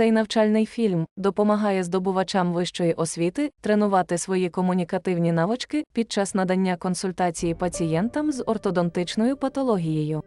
Цей навчальний фільм допомагає здобувачам вищої освіти тренувати свої комунікативні навички під час надання консультації пацієнтам з ортодонтичною патологією.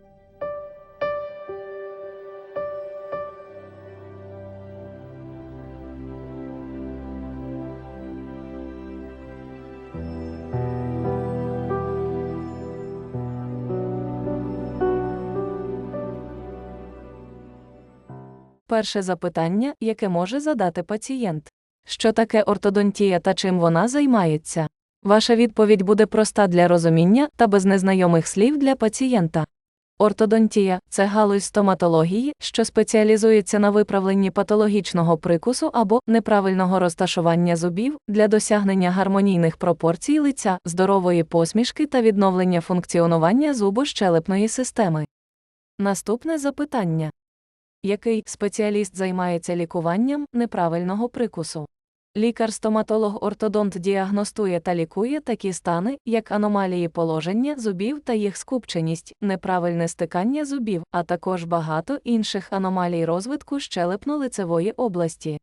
Перше запитання, яке може задати пацієнт. Що таке ортодонтія та чим вона займається? Ваша відповідь буде проста для розуміння та без незнайомих слів для пацієнта. Ортодонтія це галузь стоматології, що спеціалізується на виправленні патологічного прикусу або неправильного розташування зубів для досягнення гармонійних пропорцій лиця, здорової посмішки та відновлення функціонування зубощелепної системи. Наступне запитання. Який спеціаліст займається лікуванням неправильного прикусу? Лікар-стоматолог-ортодонт діагностує та лікує такі стани, як аномалії положення зубів та їх скупченість, неправильне стикання зубів, а також багато інших аномалій розвитку щелепно-лицевої області.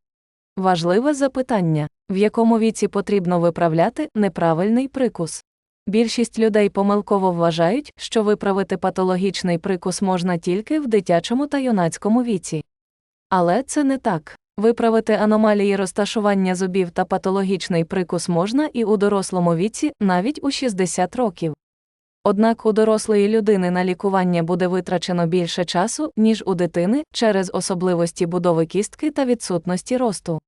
Важливе запитання: в якому віці потрібно виправляти неправильний прикус? Більшість людей помилково вважають, що виправити патологічний прикус можна тільки в дитячому та юнацькому віці. Але це не так. Виправити аномалії розташування зубів та патологічний прикус можна і у дорослому віці, навіть у 60 років. Однак у дорослої людини на лікування буде витрачено більше часу, ніж у дитини, через особливості будови кістки та відсутності росту.